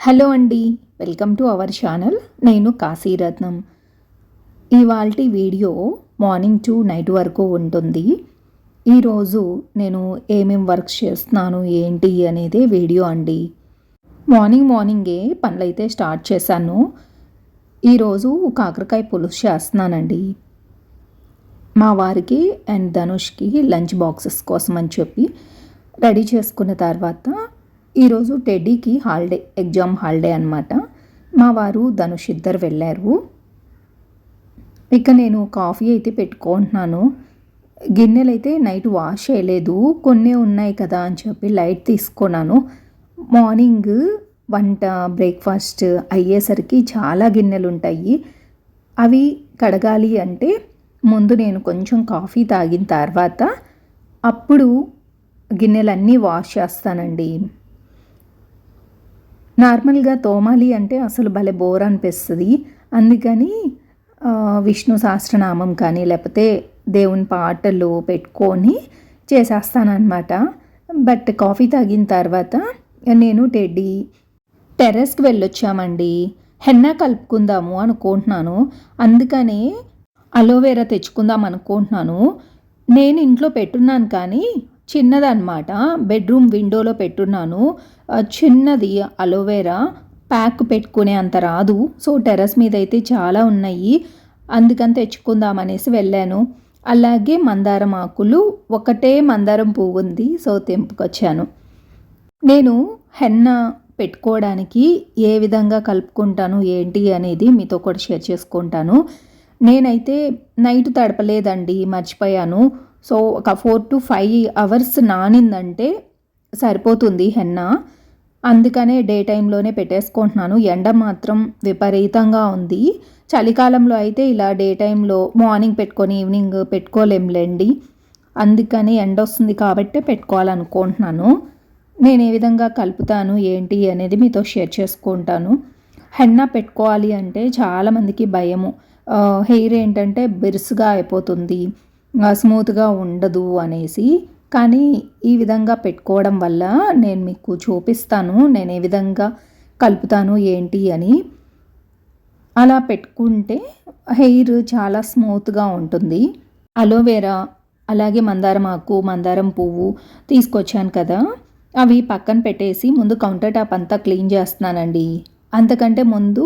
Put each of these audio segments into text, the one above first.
Hello అండి welcome to our channel. నేను కాశీరత్నం ఇవాళ వీడియో మార్నింగ్ టు నైట్ వరకు ఉంటుంది. ఈరోజు నేను ఏమేం వర్క్స్ చేస్తున్నాను ఏంటి అనేది వీడియో అండి. మార్నింగ్ మార్నింగే పనులైతే స్టార్ట్ చేశాను. ఈరోజు కాకరకాయ పులుసు చేస్తున్నానండి. మా వారికి అండ్ ధనుష్కి లంచ్ బాక్సెస్ కోసం అని చెప్పి రెడీ చేసుకున్న తర్వాత ఈరోజు టెడ్డీకి హాలిడే ఎగ్జామ్ హాలిడే అనమాట మా వారు ధనుష్ ఇద్దరు వెళ్ళారు. ఇక నేను కాఫీ అయితే పెట్టుకుంటున్నాను. గిన్నెలు అయితే నైట్ వాష్ చేయలేదు. కొన్ని ఉన్నాయి కదా అని చెప్పి లైట్ తీసుకున్నాను. మార్నింగ్ వంట బ్రేక్ఫాస్ట్ అయ్యేసరికి చాలా గిన్నెలు ఉంటాయి అవి కడగాలి అంటే ముందు నేను కొంచెం కాఫీ తాగిన తర్వాత అప్పుడు గిన్నెలన్నీ వాష్ చేస్తానండి. నార్మల్గా తోమాలి అంటే అసలు భలే బోర్ అనిపిస్తుంది. అందుకని విష్ణు సహస్రనామం కానీ లేకపోతే దేవుని పాటలు పెట్టుకొని చేసేస్తానమాట బట్ కాఫీ తాగిన తర్వాత నేను టెడ్డీ టెర్రస్కి వెళ్ళొచ్చామండి. హెన్నా కలుపుకుందాము అనుకుంటున్నాను. అందుకనే అలోవేరా తెచ్చుకుందాం అనుకుంటున్నాను. నేను ఇంట్లో పెట్టున్నాను కానీ చిన్నదనమాట బెడ్రూమ్ విండోలో పెట్టున్నాను. చిన్నది అలోవేరా ప్యాక్ పెట్టుకునే అంత రాదు. సో టెర్రస్ మీద అయితే చాలా ఉన్నాయి. అందుకని తెచ్చుకుందామనేసి వెళ్ళాను. అలాగే మందారం ఆకులు ఒకటే మందారం పువ్వు ఉంది. సో తెంపుకొచ్చాను. నేను హెన్న పెట్టుకోవడానికి ఏ విధంగా కలుపుకుంటాను ఏంటి అనేది మీతో కూడా షేర్ చేసుకుంటాను. నేనైతే నైట్ తడపలేదండి మర్చిపోయాను. సో ఒక ఫోర్ టు ఫైవ్ అవర్స్ నానిందంటే సరిపోతుంది హెన్న. అందుకనే డే టైంలోనే పెట్టేసుకుంటున్నాను. ఎండ మాత్రం విపరీతంగా ఉంది. చలికాలంలో అయితే ఇలా డే టైంలో మార్నింగ్ పెట్టుకొని ఈవినింగ్ పెట్టుకోలేంలేండి. అందుకని ఎండ వస్తుంది కాబట్టే పెట్టుకోవాలనుకుంటున్నాను. నేను ఏ విధంగా కలుపుతాను ఏంటి అనేది మీతో షేర్ చేసుకుంటాను. హెన్న పెట్టుకోవాలి అంటే చాలామందికి భయము. హెయిర్ ఏంటంటే బిరుసుగా అయిపోతుంది. స్మూత్గా ఉండదు అనేసి. కానీ ఈ విధంగా పెట్టుకోవడం వల్ల నేను మీకు చూపిస్తాను నేను ఏ విధంగా కలుపుతాను ఏంటి అని. అలా పెట్టుకుంటే హెయిర్ చాలా స్మూత్గా ఉంటుంది. అలోవెరా అలాగే మందారం ఆకు మందారం పువ్వు తీసుకొచ్చాను కదా. అవి పక్కన పెట్టేసి ముందు కౌంటర్ టాప్ అంతా క్లీన్ చేస్తున్నానండి. అంతకంటే ముందు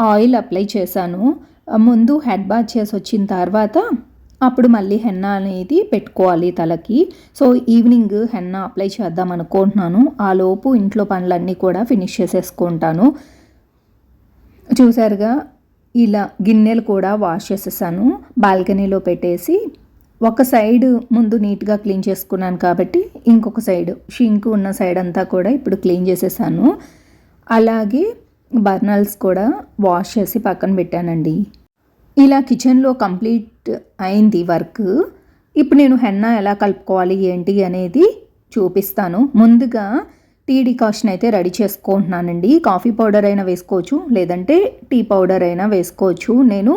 ఆయిల్ అప్లై చేశాను. ముందు హెడ్ బాత్ చేసి వచ్చిన తర్వాత అప్పుడు మళ్ళీ హెన్న అనేది పెట్టుకోవాలి తలకి. సో ఈవినింగ్ హెన్న అప్లై చేద్దాం అనుకుంటున్నాను. ఆ లోపు ఇంట్లో పనులన్నీ కూడా ఫినిష్ చేసేసుకుంటాను. చూసారుగా ఇలా గిన్నెలు కూడా వాష్ చేసేసాను. బాల్కనీలో పెట్టేసి ఒక సైడ్ ముందు నీట్గా క్లీన్ చేసుకున్నాను కాబట్టి ఇంకొక సైడ్ షింక్ ఉన్న సైడ్ అంతా కూడా ఇప్పుడు క్లీన్ చేసేసాను. అలాగే బర్నల్స్ కూడా వాష్ చేసి పక్కన పెట్టానండి. ఇలా కిచెన్లో కంప్లీట్ అయింది వర్క్ ఇప్పుడు నేను హెన్నా ఎలా కలుపుకోవాలి ఏంటి అనేది చూపిస్తాను. ముందుగా టీ డికాషన్ అయితే రెడీ చేసుకుంటున్నానండి. కాఫీ పౌడర్ అయినా వేసుకోవచ్చు లేదంటే టీ పౌడర్ అయినా వేసుకోవచ్చు. నేను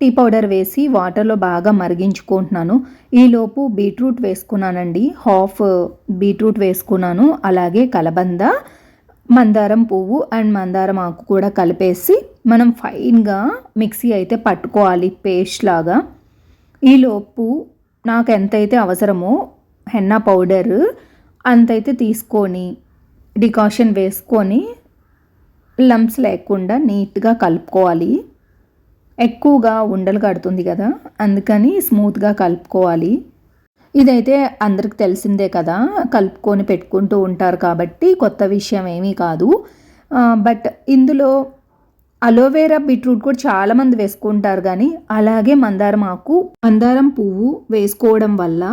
టీ పౌడర్ వేసి వాటర్లో బాగా మరిగించుకుంటున్నాను. ఈలోపు బీట్రూట్ వేసుకున్నానండి. హాఫ్ బీట్రూట్ వేసుకున్నాను. అలాగే కలబంద మందారం పువ్వు అండ్ మందారం ఆకు కూడా కలిపేసి మనం ఫైన్గా మిక్సీ అయితే పట్టుకోవాలి పేస్ట్ లాగా. ఈలోపు నాకు ఎంతైతే అవసరమో హెన్నా పౌడర్ అంతైతే తీసుకొని డికాషన్ వేసుకొని లంప్స్ లేకుండా నీట్గా కలుపుకోవాలి. ఎక్కువగా ఉండలు కడుతుంది కదా అందుకని స్మూత్గా కలుపుకోవాలి. ఇదైతే అందరికి తెలిసిందే కదా కలుపుకొని పెట్టుకుంటూ ఉంటారు కాబట్టి కొత్త విషయం ఏమీ కాదు. బట్ ఇందులో అలోవేరా బీట్రూట్ కూడా చాలామంది వేసుకుంటారు కానీ అలాగే మందారం ఆకు మందారం పువ్వు వేసుకోవడం వల్ల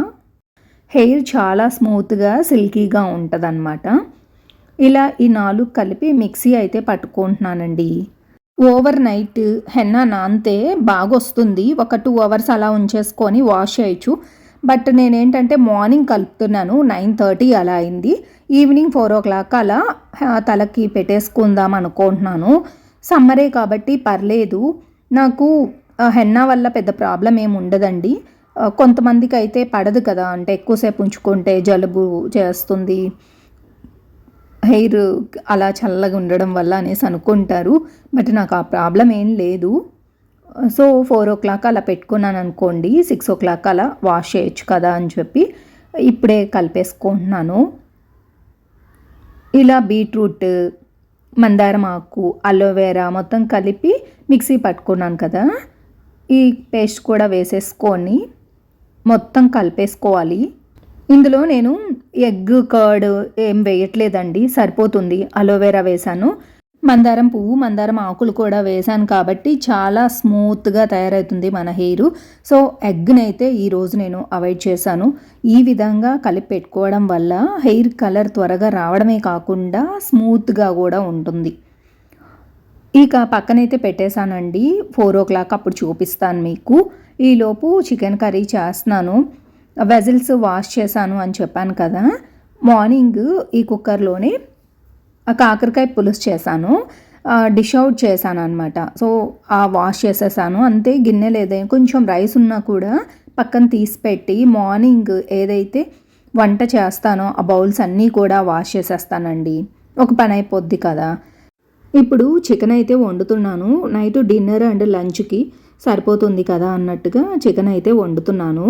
హెయిర్ చాలా స్మూత్గా సిల్కీగా ఉంటుందన్నమాట. ఇలా ఈ నాలుగు కలిపి మిక్సీ అయితే పట్టుకుంటున్నానండి. ఓవర్ నైట్ హెన్నా నాంతే బాగా వస్తుంది ఒక టూ అవర్స్ అలా ఉంచేసుకొని వాష్ చేయొచ్చు. బట్ నేనేంటంటే మార్నింగ్ కలుపుతున్నాను నైన్ థర్టీ అలా అయింది. ఈవినింగ్ ఫోర్ ఓ క్లాక్ అలా తలకి పెట్టేసుకుందాం అనుకుంటున్నాను. సమ్మరే కాబట్టి పర్లేదు. నాకు హెన్నా వల్ల పెద్ద ప్రాబ్లం ఏమి ఉండదండి. కొంతమందికి అయితే పడదు కదా అంటే ఎక్కువసేపు ఉంచుకుంటే జలుబు చేస్తుంది. హెయిర్ అలా చల్లగా ఉండడం వల్ల అనేసి అనుకుంటారు. బట్ నాకు ఆ ప్రాబ్లం ఏం లేదు. సో ఫోర్ ఓ క్లాక్ అలా పెట్టుకున్నాను అనుకోండి సిక్స్ ఓ క్లాక్ అలా వాష్ చేయొచ్చు కదా అని చెప్పి ఇప్పుడే కలిపేసుకుంటున్నాను. ఇలా బీట్రూట్ మందారం ఆకు అలోవెరా మొత్తం కలిపి మిక్సీ పట్టుకున్నాను కదా ఈ పేస్ట్ కూడా వేసేసుకొని మొత్తం కలిపేసుకోవాలి. ఇందులో నేను ఎగ్ కర్డ్ ఏం వేయట్లేదండి సరిపోతుంది. అలోవెరా వేసాను మందారం పువ్వు మందారం ఆకులు కూడా వేసాను కాబట్టి చాలా స్మూత్గా తయారవుతుంది మన హెయిర్. సో ఎగ్ని అయితే ఈరోజు నేను అవాయిడ్ చేశాను. ఈ విధంగా కలిపి పెట్టుకోవడం వల్ల హెయిర్ కలర్ త్వరగా రావడమే కాకుండా స్మూత్గా కూడా ఉంటుంది. ఇక పక్కనైతే పెట్టేశానండి. ఫోర్ ఓ క్లాక్ అప్పుడు చూపిస్తాను మీకు. ఈలోపు చికెన్ కర్రీ చేస్తున్నాను. వెజిల్స్ వాష్ చేశాను అని చెప్పాను కదా. మార్నింగ్ ఈ కుక్కర్లోనే కాకరకాయ పులుసు చేశాను. డిష్ అవుట్ చేశాను అనమాట సో ఆ వాష్ చేసేసాను. అంతే గిన్నె లేదే కొంచెం రైస్ ఉన్నా కూడా పక్కన తీసి పెట్టి మార్నింగ్ ఏదైతే వంట చేస్తానో ఆ బౌల్స్ అన్నీ కూడా వాష్ చేసేస్తానండి. ఒక పని అయిపోద్ది కదా. ఇప్పుడు చికెన్ అయితే వండుతున్నాను. నైట్ డిన్నర్ అండ్ లంచ్కి సరిపోతుంది కదా అన్నట్టుగా చికెన్ అయితే వండుతున్నాను.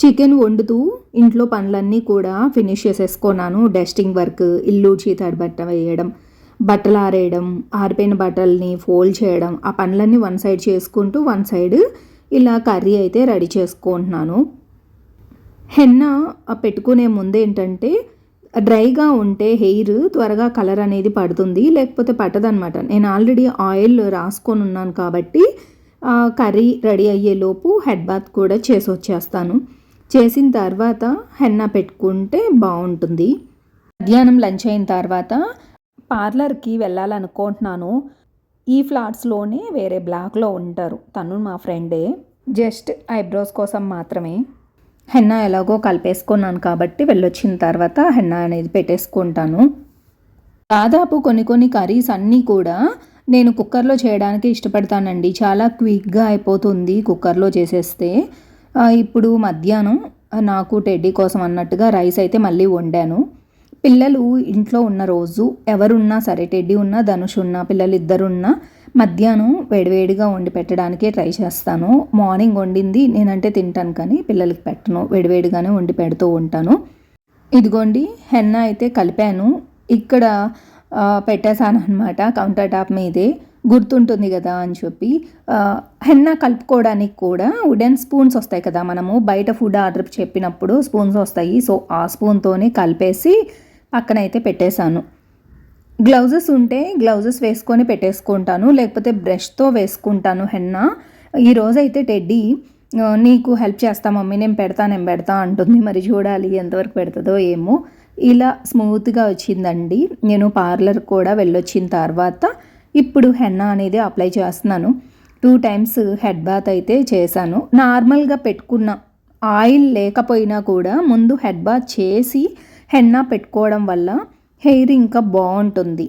చికెన్ వండుతూ ఇంట్లో పనులన్నీ కూడా ఫినిష్ చేసేసుకున్నాను. డస్టింగ్ వర్క్ ఇల్లు చీతాడు బట్ట వేయడం బట్టలు ఆరేయడం ఆరిపోయిన బట్టల్ని ఫోల్డ్ చేయడం ఆ పనులన్నీ వన్ సైడ్ చేసుకుంటూ వన్ సైడ్ ఇలా కర్రీ అయితే రెడీ చేసుకుంటున్నాను. హెన్న పెట్టుకునే ముందు ఏంటంటే డ్రైగా ఉంటే హెయిర్ త్వరగా కలర్ అనేది పడుతుంది లేకపోతే పట్టదనమాట నేను ఆల్రెడీ ఆయిల్ రాసుకొని ఉన్నాను కాబట్టి కర్రీ రెడీ అయ్యేలోపు హెడ్ బాత్ కూడా చేసి వచ్చేస్తాను. చేసిన తర్వాత హెన్న పెట్టుకుంటే బాగుంటుంది. మధ్యాహ్నం లంచ్ అయిన తర్వాత పార్లర్కి వెళ్ళాలనుకుంటున్నాను. ఈ ఫ్లాట్స్లోనే వేరే బ్లాక్లో ఉంటారు. తను మా ఫ్రెండే. జస్ట్ ఐబ్రోస్ కోసం మాత్రమే. హెన్న ఎలాగో కలిపేసుకున్నాను కాబట్టి వెళ్ళొచ్చిన తర్వాత హెన్న అనేది పెట్టేసుకుంటాను. దాదాపు కొన్ని కొన్ని కర్రీస్ అన్నీ కూడా నేను కుక్కర్లో చేయడానికి ఇష్టపడతానండి. చాలా క్విక్గా అయిపోతుంది కుక్కర్లో చేసేస్తే. ఇప్పుడు మధ్యాహ్నం నాకు టెడ్డీ కోసం అన్నట్టుగా రైస్ అయితే మళ్ళీ వండాను. పిల్లలు ఇంట్లో ఉన్న రోజు ఎవరున్నా సరే టెడ్డీ ఉన్నా ధనుష్ ఉన్నా పిల్లలు ఇద్దరున్నా మధ్యాహ్నం వేడివేడిగా వండి పెట్టడానికే ట్రై చేస్తాను. మార్నింగ్ వండింది నేనంటే తింటాను కానీ పిల్లలకి పెట్టను. వేడివేడిగానే వండి పెడుతూ ఉంటాను. ఇదిగోండి హెన్న అయితే కలిపాను. ఇక్కడ పెట్టేశాను అనమాట కౌంటర్ టాప్ మీదే. గుర్తుంటుంది కదా అని చెప్పి హెన్నా కలుపుకోవడానికి కూడా వుడెన్ స్పూన్స్ వస్తాయి కదా. మనము బయట ఫుడ్ ఆర్డర్ చెప్పినప్పుడు స్పూన్స్ వస్తాయి. సో ఆ స్పూన్తోనే కలిపేసి పక్కనైతే పెట్టేశాను. గ్లౌజెస్ ఉంటే గ్లౌజెస్ వేసుకొని పెట్టేసుకుంటాను. లేకపోతే బ్రష్తో వేసుకుంటాను హెన్నా. ఈరోజైతే టెడ్డీ నీకు హెల్ప్ చేస్తా మమ్మీ నేను పెడతా నేను పెడతా అంటుంది. మరి చూడాలి ఎంతవరకు పెడుతుందో ఏమో. ఇలా స్మూత్గా వచ్చిందండి. నేను పార్లర్ కూడా వెళ్ళొచ్చిన తర్వాత ఇప్పుడు హెన్నా అనేది అప్లై చేస్తున్నాను. టూ టైమ్స్ హెడ్ బాత్ అయితే చేశాను. నార్మల్గా పెట్టుకున్న ఆయిల్ లేకపోయినా కూడా ముందు హెడ్ బాత్ చేసి హెన్నా పెట్టుకోవడం వల్ల హెయిర్ ఇంకా బాగుంటుంది.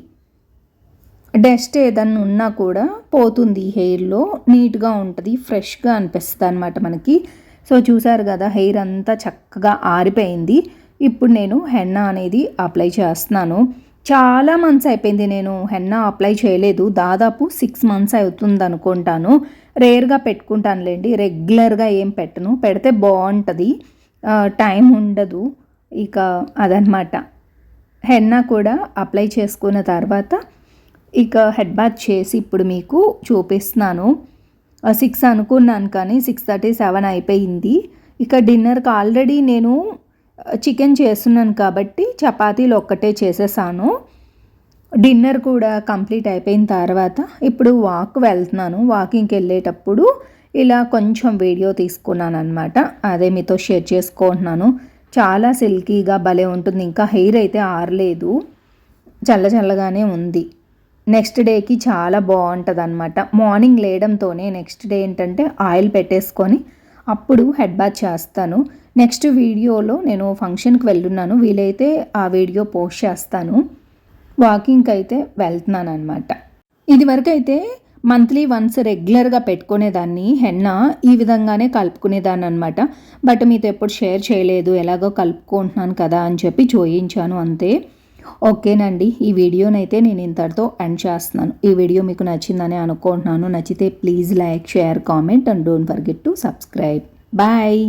డస్ట్ ఏదన్నా ఉన్నా కూడా పోతుంది హెయిర్లో. నీట్గా ఉంటుంది ఫ్రెష్గా అనిపిస్తుంది అనమాట మనకి. సో చూసారు కదా హెయిర్ అంతా చక్కగా ఆరిపోయింది. ఇప్పుడు నేను హెన్నా అనేది అప్లై చేస్తున్నాను. చాలా మంత్స్ అయిపోయింది నేను హెన్నా అప్లై చేయలేదు. దాదాపు సిక్స్ మంత్స్ అవుతుంది అనుకుంటాను రేర్గా పెట్టుకుంటానులేండి. రెగ్యులర్గా ఏం పెట్టను. పెడితే బాగుంటుంది. టైం ఉండదు. ఇక అదనమాట హెన్నా కూడా అప్లై చేసుకున్న తర్వాత ఇక హెడ్ బాత్ చేసి ఇప్పుడు మీకు చూపిస్తున్నాను. సిక్స్ అనుకున్నాను కానీ సిక్స్ థర్టీ సెవెన్ అయిపోయింది. ఇక డిన్నర్కి ఆల్రెడీ నేను చికెన్ చేస్తున్నాను కాబట్టి చపాతీలు ఒక్కటే చేసేసాను. డిన్నర్ కూడా కంప్లీట్ అయిపోయిన తర్వాత ఇప్పుడు వాక్ వెళ్తున్నాను. వాకింగ్కి వెళ్ళేటప్పుడు ఇలా కొంచెం వీడియో తీసుకున్నాను అనమాట అదే మీతో షేర్ చేసుకుంటున్నాను. చాలా సిల్కీగా భలే ఉంటుంది. ఇంకా హెయిర్ అయితే ఆరలేదు. చల్ల చల్లగానే ఉంది. నెక్స్ట్ డేకి చాలా బాగుంటుంది అనమాట మార్నింగ్ లేయడంతోనే నెక్స్ట్ డే ఏంటంటే ఆయిల్ పెట్టేసుకొని అప్పుడు హెడ్ బాత్ చేస్తాను. నెక్స్ట్ వీడియోలో నేను ఫంక్షన్కి వెళ్ళున్నాను. వీలైతే ఆ వీడియో పోస్ట్ చేస్తాను. వాకింగ్కి అయితే వెళ్తున్నాను అనమాట ఇదివరకైతే మంత్లీ వన్స్ రెగ్యులర్గా పెట్టుకునేదాన్ని. హెన్న ఈ విధంగానే కలుపుకునేదాన్ని అనమాట బట్ మీతో ఎప్పుడు షేర్ చేయలేదు. ఎలాగో కలుపుకుంటున్నాను కదా అని చెప్పి చూయించాను అంతే. ఓకేనండి. ఈ వీడియోనైతే నేను ఇంతటితో ఎండ్ చేస్తున్నాను. ఈ వీడియో మీకు నచ్చిందని అనుకుంటున్నాను. నచ్చితే please like share comment and don't forget to subscribe. Bye!